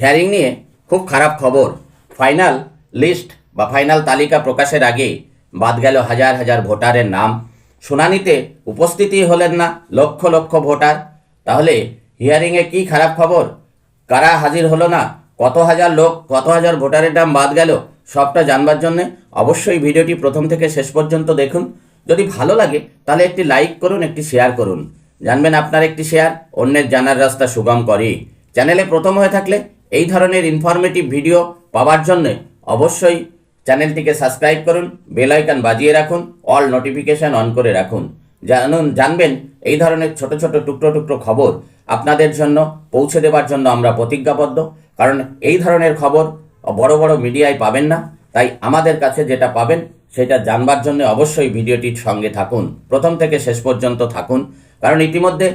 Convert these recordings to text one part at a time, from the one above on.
Hearing নিয়ে খুব খারাপ খবর। ফাইনাল লিস্ট বা ফাইনাল তালিকা প্রকাশের আগে বাদ গেল হাজার হাজার ভোটারের নাম। শুনানিতে উপস্থিতি হলেন না, লক্ষ লক্ষ ভোটার। তাহলে হিয়ারিংয়ে কি খারাপ খবর? কারা হাজির হলো না? কত হাজার লোক, কত হাজার ভোটারের নাম বাদ গেল? সবটা জানবার জন্যে অবশ্যই ভিডিওটি প্রথম থেকে শেষ পর্যন্ত দেখুন। যদি ভালো লাগে, তাহলে একটি লাইক করুন, একটি শেয়ার করুন। জানবেন আপনার একটি শেয়ার, অন্যের জানার রাস্তা সুগম করে। চ্যানেলে প্রথম হয়ে থাকলে এই ধরনের ইনফরমেটিভ ভিডিও পাওয়ার জন্য অবশ্যই চ্যানেলটিকে সাবস্ক্রাইব করুন বেল আইকন বাজিয়ে রাখুন অল নোটিফিকেশন অন করে রাখুন। জানুন, জানবেন এই ধরনের ছোট ছোট টুকরো টুকরো খবর আপনাদের জন্য পৌঁছে দেওয়ার জন্য আমরা প্রতিজ্ঞাবদ্ধ। কারণ এই ধরনের খবর বড় বড় মিডিয়ায় পাবেন না, তাই আমাদের কাছে যেটা পাবেন সেটা জানবার জন্য অবশ্যই ভিডিওটির সঙ্গে থাকুন। প্রথম থেকে শেষ পর্যন্ত থাকুন। কারণ ইতিমধ্যে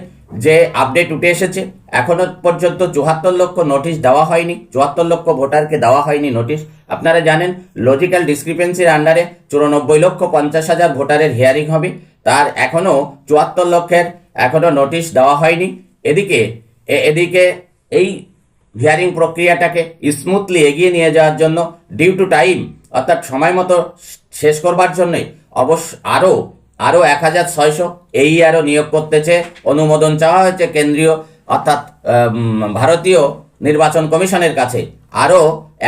যে আপডেট উঠে এসেছে, এখনও পর্যন্ত চুয়াত্তর লক্ষ নোটিশ দেওয়া হয়নি, চুয়াত্তর লক্ষ ভোটারকে দেওয়া হয়নি নোটিশ আপনারা জানেন লজিক্যাল ডিসক্রিপেন্সির আন্ডারে চুরানব্বই লক্ষ পঞ্চাশ হাজার ভোটারের হিয়ারিং হবে। তার এখনও চুয়াত্তর লক্ষের এখনও নোটিশ দেওয়া হয়নি। এদিকে এদিকে এই হিয়ারিং প্রক্রিয়াটাকে স্মুথলি এগিয়ে নিয়ে যাওয়ার জন্য ডিউ টু টাইম অর্থাৎ সময় মতো শেষ করবার জন্যে অবশ্য আরও আরও এক হাজার ছয়শো এই আরও নিয়োগ করতে চেয়ে অনুমোদন চাওয়া হয়েছে কেন্দ্রীয়, অর্থাৎ ভারতীয় নির্বাচন কমিশনের কাছে। আরও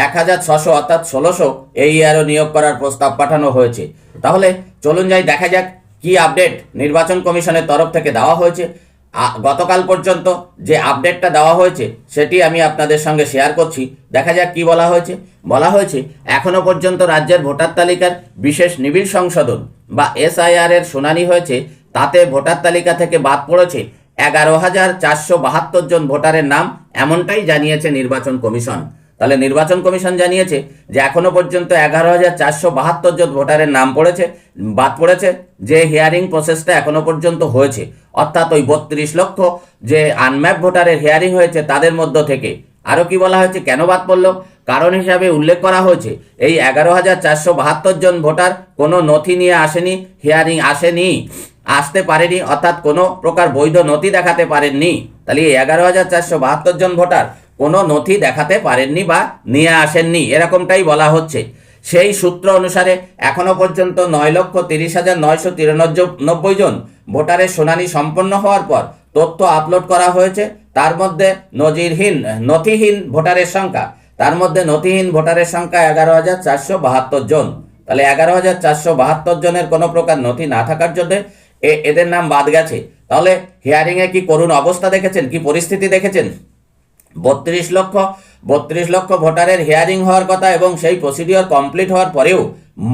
এক হাজার ছশো অর্থাৎ ষোলোশো এই আরও নিয়োগ করার প্রস্তাব পাঠানো হয়েছে। তাহলে চলুন যাই, দেখা যাক কি আপডেট নির্বাচন কমিশনের তরফ থেকে দেওয়া হয়েছে। গতকাল পর্যন্ত যে আপডেটটা দেওয়া হয়েছে, সেটি আমি আপনাদের সঙ্গে শেয়ার করছি। দেখা যাক কি বলা হয়েছে। বলা হয়েছে, এখনও পর্যন্ত রাজ্যের ভোটার তালিকার বিশেষ নিবিড় সংশোধন। বা এসআইআর এর শুনানি হয়েছে, তাতে ভোটার তালিকা থেকে বাদ পড়েছে এগারো হাজার চারশো বাহাত্তর জন ভোটারের নাম, এমনটাই জানিয়েছে নির্বাচন কমিশন। তাহলে নির্বাচন কমিশন জানিয়েছে যে এখনও পর্যন্ত এগারো হাজার চারশো বাহাত্তর জন ভোটারের নাম পড়েছে, বাদ পড়েছে, যে হিয়ারিং প্রসেসটা এখনও পর্যন্ত হয়েছে। অর্থাৎ ওই বত্রিশ লক্ষ যে আনম্যাপ ভোটারের হিয়ারিং হয়েছে তাদের মধ্য থেকে। আরও কি বলা হয়েছে? কেন বাদ পড়ল? কারণ হিসাবে উল্লেখ করা হয়েছে, এই এগারো হাজার চারশো বাহাত্তর জন ভোটার কোনো নথি নিয়ে আসেনি হিয়ারিং আসেনি, আসতে পারেনি, অর্থাৎ কোনো প্রকার বৈধ নথি দেখাতে পারেননি। তাহলে এই এগারো হাজার চারশো বাহাত্তর জন ভোটার কোনো নথি দেখাতে পারেননি বা নিয়ে আসেননি, এরকমটাই বলা হচ্ছে। সেই সূত্র অনুসারে এখনও পর্যন্ত নয় লক্ষ তিরিশ হাজার নয়শো তিরানব্বই জন ভোটারের শুনানি সম্পন্ন হওয়ার পর তথ্য আপলোড করা হয়েছে। তার মধ্যে নজিরহীন, নথিহীন ভোটারের সংখ্যা তার মধ্যে নথিহীন ভোটারের সংখ্যা এগারো হাজার চারশো বাহাত্তর জন। তাহলে এগারো হাজার চারশো বাহাত্তর জনের কোনো প্রকার নথি না থাকার জন্য এদের নাম বাদ গেছে। তাহলে হিয়ারিংয়ে কি করুণ অবস্থা দেখেছেন? কি পরিস্থিতি দেখেছেন? বত্রিশ লক্ষ বত্রিশ লক্ষ ভোটারের হিয়ারিং হওয়ার কথা এবং সেই প্রসিডিওর কমপ্লিট হওয়ার পরেও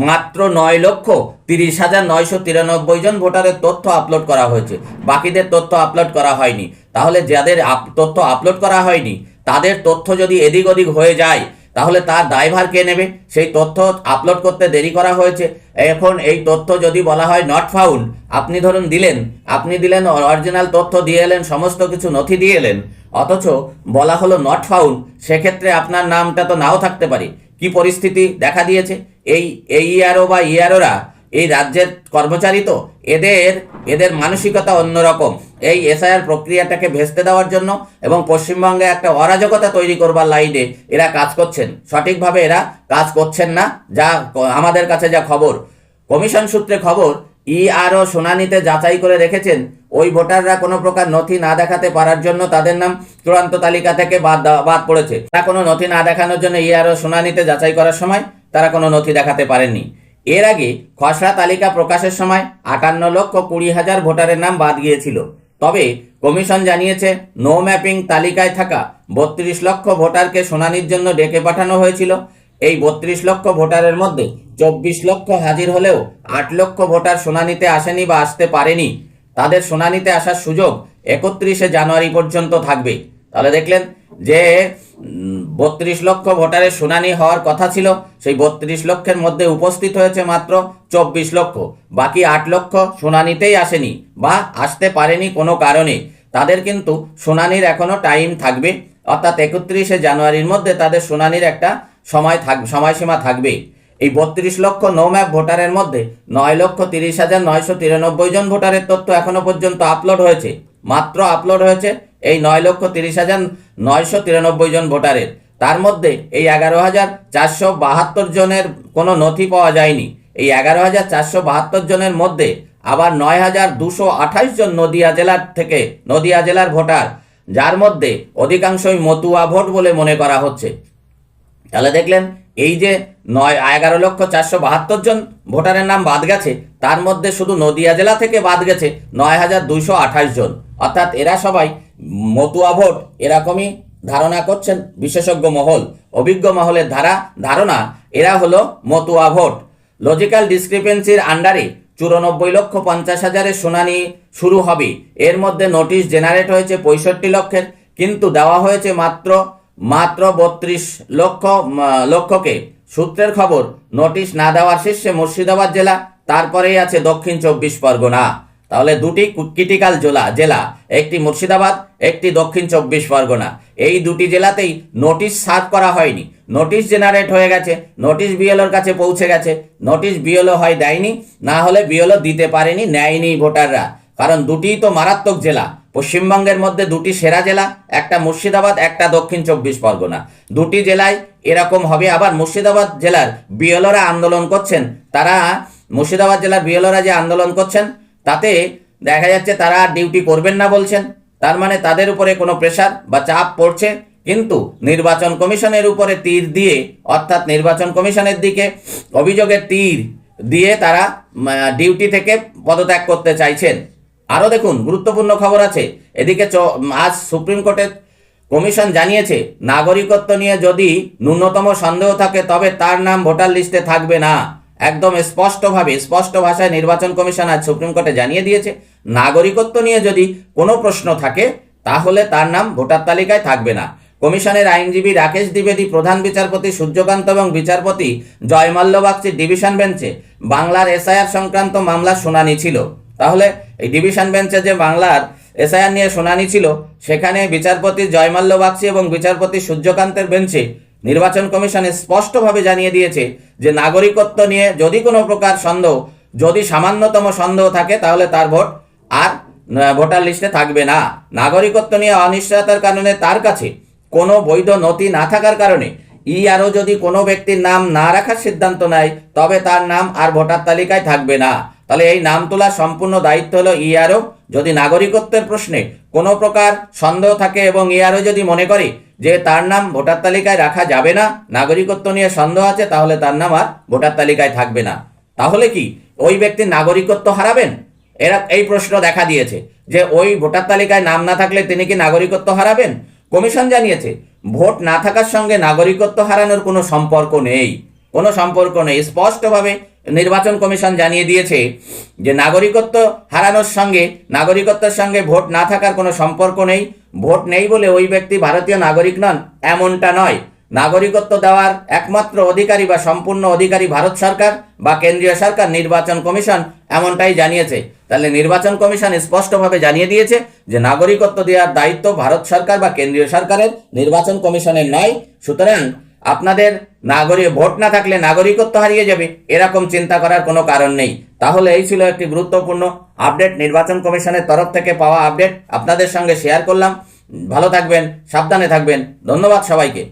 মাত্র নয় লক্ষ তিরিশ হাজার নয়শো তিরানব্বই জন ভোটারের তথ্য আপলোড করা হয়েছে। বাকিদের তথ্য আপলোড করা হয়নি। তাহলে যাদের তথ্য আপলোড করা হয়নি তাদের তথ্য যদি এদিক ওদিক হয়ে যায়, তাহলে তার দায়ভার কে নেবে? সেই তথ্য আপলোড করতে দেরি করা হয়েছে। এখন এই তথ্য যদি বলা হয় নট ফাউন্ড আপনি ধরুন দিলেন, আপনি দিলেন অরিজিনাল তথ্য দিয়ে এলেন, সমস্ত কিছু নথি দিয়ে এলেন, অথচ বলা হলো নট ফাউন্ড সেক্ষেত্রে আপনার নামটা তো নাও থাকতে পারে। কি পরিস্থিতি দেখা দিয়েছে? এই এই ইয়ারও বা ইয়ারোরা এই রাজ্যের কর্মচারী তো, এদের এদের মানসিকতা অন্যরকম। এই এসআইআর প্রক্রিয়াটাকে ভেস্তে দেওয়ার জন্য এবং পশ্চিমবঙ্গে একটা অরাজকতা তৈরি করবার লাইনে এরা কাজ করছেন। সঠিকভাবে এরা কাজ করছেন না, যা আমাদের কাছে যা খবর। কমিশন সূত্রে খবর, ইআরও শুনানিতে যাচাই করে রেখেছেন, ওই ভোটাররা কোনো প্রকার নথি না দেখাতে পারার জন্য তাদের নাম চূড়ান্ত তালিকা থেকে বাদ বাদ পড়েছে। তারা কোনো নথি না দেখানোর জন্য ইআরও শুনানিতে যাচাই করার সময় তারা কোনো নথি দেখাতে পারেননি। এর আগে খসড়া তালিকা প্রকাশের সময় আটান্ন লক্ষ কুড়ি হাজার ভোটারের নাম বাদ গিয়েছিল। তবে কমিশন জানিয়েছে নো ম্যাপিং তালিকায় থাকা বত্রিশ লক্ষ ভোটারকে শুনানির জন্য ডেকে পাঠানো হয়েছিল। এই বত্রিশ লক্ষ ভোটারের মধ্যে চব্বিশ লক্ষ হাজির হলেও আট লক্ষ ভোটার শুনানিতে আসেনি বা আসতে পারেনি। তাদের শুনানিতে আসার সুযোগ একত্রিশে জানুয়ারি পর্যন্ত থাকবে। তাহলে দেখলেন যে বত্রিশ লক্ষ ভোটারের শুনানি হওয়ার কথা ছিল। সেই বত্রিশ লক্ষের মধ্যে উপস্থিত হয়েছে মাত্র চব্বিশ লক্ষ। বাকি আট লক্ষ শুনানিতেই আসেনি বা আসতে পারেনি কোনো কারণে। তাদের কিন্তু শুনানির এখনও টাইম থাকবে। অর্থাৎ একত্রিশে জানুয়ারির মধ্যে তাদের শুনানির একটা সময় থাক, সময়সীমা থাকবে। এই বত্রিশ লক্ষ নো ম্যাপ ভোটারের মধ্যে নয় লক্ষ তিরিশ হাজার নয়শো তিরানব্বই জন ভোটারের তথ্য এখনও পর্যন্ত আপলোড হয়েছে। মাত্র আপলোড হয়েছে এই নয় লক্ষ তিরিশ হাজার নয়শো তিরানব্বই জন ভোটারের। তার মধ্যে এই এগারো হাজার চারশো বাহাত্তর জনের কোনো নথি পাওয়া যায়নি। এই এগারো হাজার চারশো বাহাত্তর জনের মধ্যে আবার নয় হাজার দুশো আঠাশ জন নদিয়া জেলার থেকে নদিয়া জেলার ভোটার, যার মধ্যে অধিকাংশই মতুয়া ভোট বলে মনে করা হচ্ছে। তাহলে দেখলেন, এই যে নয়, এগারো লক্ষ চারশো বাহাত্তর জন ভোটারের নাম বাদ গেছে, তার মধ্যে শুধু নদিয়া জেলা থেকে বাদ গেছে নয় হাজার দুইশো আঠাশ জন। অর্থাৎ এরা সবাই মতুয়া ভোট, এরকমই ধারণা করছেন বিশেষজ্ঞ মহল। অভিজ্ঞ মহলের ধারা, ধারণা, এরা হলো মতুয়া ভোট। লজিক্যাল ডিসক্রিপেন্সির আন্ডারে চুরানব্বই লক্ষ পঞ্চাশ হাজারের শুনানি শুরু হবে। এর মধ্যে নোটিশ জেনারেট হয়েছে পঁয়ষট্টি লক্ষের, কিন্তু দেওয়া হয়েছে মাত্র মাত্র বত্রিশ লক্ষ লক্ষকে। সূত্রের খবর নোটিশ না দেওয়ার শীর্ষে মুর্শিদাবাদ জেলা, তারপরেই আছে দক্ষিণ চব্বিশ পরগনা। তাহলে দুটি ক্রিটিক্যাল জেলা জেলা, একটি মুর্শিদাবাদ, একটি দক্ষিণ চব্বিশ পরগনা। এই দুটি জেলাতেই নোটিশ সার্ভ করা হয়নি। নোটিশ জেনারেট হয়ে গেছে, নোটিশ বিএলওর কাছে পৌঁছে গেছে, নোটিশ বিএলও হয় দেয়নি, না হলে বিএলও দিতে পারেনি, নেয়নি ভোটাররা। কারণ দুটিই তো মারাত্মক জেলা। পশ্চিমবঙ্গের মধ্যে দুটি সেরা জেলা, একটা মুর্শিদাবাদ, একটা দক্ষিণ চব্বিশ পরগনা। দুটি জেলায় এরকম হবে। আবার মুর্শিদাবাদ জেলার বিএলওরা আন্দোলন করছেন, তারা মুর্শিদাবাদ জেলার বিএলওরা যে আন্দোলন করছেন তাতে দেখা যাচ্ছে তারা ডিউটি করবেন না বলছেন। তার মানে তাদের উপরে কোনো প্রেশার বা চাপ পড়ছে। কিন্তু নির্বাচন কমিশনের উপরে তীর দিয়ে, অর্থাৎ নির্বাচন কমিশনের দিকে অভিযোগের তীর দিয়ে তারা ডিউটি থেকে পদত্যাগ করতে চাইছেন। আরও দেখুন, গুরুত্বপূর্ণ খবর আছে। এদিকে আজ সুপ্রিম কোর্টের কমিশন জানিয়েছে, নাগরিকত্ব নিয়ে যদি ন্যূনতম সন্দেহ থাকে, তবে তার নাম ভোটার লিস্টে থাকবে না। একদম স্পষ্টভাবে, স্পষ্ট ভাষায় নির্বাচন কমিশন আজ সুপ্রিম কোর্টে জানিয়ে দিয়েছে, নাগরিকত্ব নিয়ে যদি কোনো প্রশ্ন থাকে, তাহলে তার নাম ভোটার তালিকায় থাকবে না। কমিশনের আইনজীবী রাকেশ দ্বিবেদী, প্রধান বিচারপতি সূর্যকান্ত এবং বিচারপতি জয়মাল্য বাগচির ডিভিশন বেঞ্চে বাংলার এসআইআর সংক্রান্ত মামলার শুনানি ছিল। তাহলে এই ডিভিশন বেঞ্চে যে বাংলার এসআইআর নিয়ে শুনানি ছিল, সেখানে বিচারপতি জয়মাল্য বাগচি এবং বিচারপতি সূর্যকান্তের বেঞ্চে নির্বাচন কমিশন স্পষ্টভাবে জানিয়ে দিয়েছে যে নাগরিকত্ব নিয়ে যদি কোনো প্রকার সন্দেহ, যদি সামান্যতম সন্দেহ থাকে, তাহলে তার ভোট আর ভোটার লিস্টে থাকবে না। নাগরিকত্ব নিয়ে অনিশ্চয়তার কারণে তার কাছে কোনো বৈধ নথি না থাকার কারণে ই আরও যদি কোনো ব্যক্তির নাম না রাখার সিদ্ধান্ত নেয়, তবে তার নাম আর ভোটার তালিকায় থাকবে না। তাহলে এই নাম তোলার সম্পূর্ণ দায়িত্ব হলো ইআরও যদি নাগরিকত্বের প্রশ্নে কোনো প্রকার সন্দেহ থাকে এবং ইআরও যদি মনে করে যে তার নাম ভোটার তালিকায় রাখা যাবে না, নাগরিকত্ব নিয়ে সন্দেহ আছে, তাহলে তার নাম আর ভোটার তালিকায় থাকবে না। তাহলে কি ওই ব্যক্তির নাগরিকত্ব হারাবেন? এরা এই প্রশ্ন দেখা দিয়েছে যে ওই ভোটার তালিকায় নাম না থাকলে তিনি কি নাগরিকত্ব হারাবেন? কমিশন জানিয়েছে, ভোট না থাকার সঙ্গে নাগরিকত্ব হারানোর কোনো সম্পর্ক নেই। কোনো সম্পর্ক নেই। স্পষ্টভাবে নির্বাচন কমিশন জানিয়ে দিয়েছে যে নাগরিকত্ব হারানোর সঙ্গে, নাগরিকত্বের সঙ্গে ভোট না থাকার কোনো সম্পর্ক নেই। ভোট নেই বলে ওই ব্যক্তি ভারতীয় নাগরিক নন, এমনটা নয়। নাগরিকত্ব দেওয়ার একমাত্র অধিকারী বা সম্পূর্ণ অধিকারী ভারত সরকার বা কেন্দ্রীয় সরকার নির্বাচন কমিশন এমনটাই জানিয়েছে। তাহলে নির্বাচন কমিশন স্পষ্টভাবে জানিয়ে দিয়েছে যে নাগরিকত্ব দেওয়ার দায়িত্ব ভারত সরকার বা কেন্দ্রীয় সরকারের, নির্বাচন কমিশনের নয়। সুতরাং আপনাদের নাগরিক ভোট না থাকলে নাগরিকত্ব হারিয়ে যাবে, এরকম চিন্তা করার কোনো কারণ নেই। তাহলে এই ছিল একটি গুরুত্বপূর্ণ আপডেট। নির্বাচন কমিশনের তরফ থেকে পাওয়া আপডেট আপনাদের সঙ্গে শেয়ার করলাম। ভালো থাকবেন, সাবধানে থাকবেন। ধন্যবাদ সবাইকে।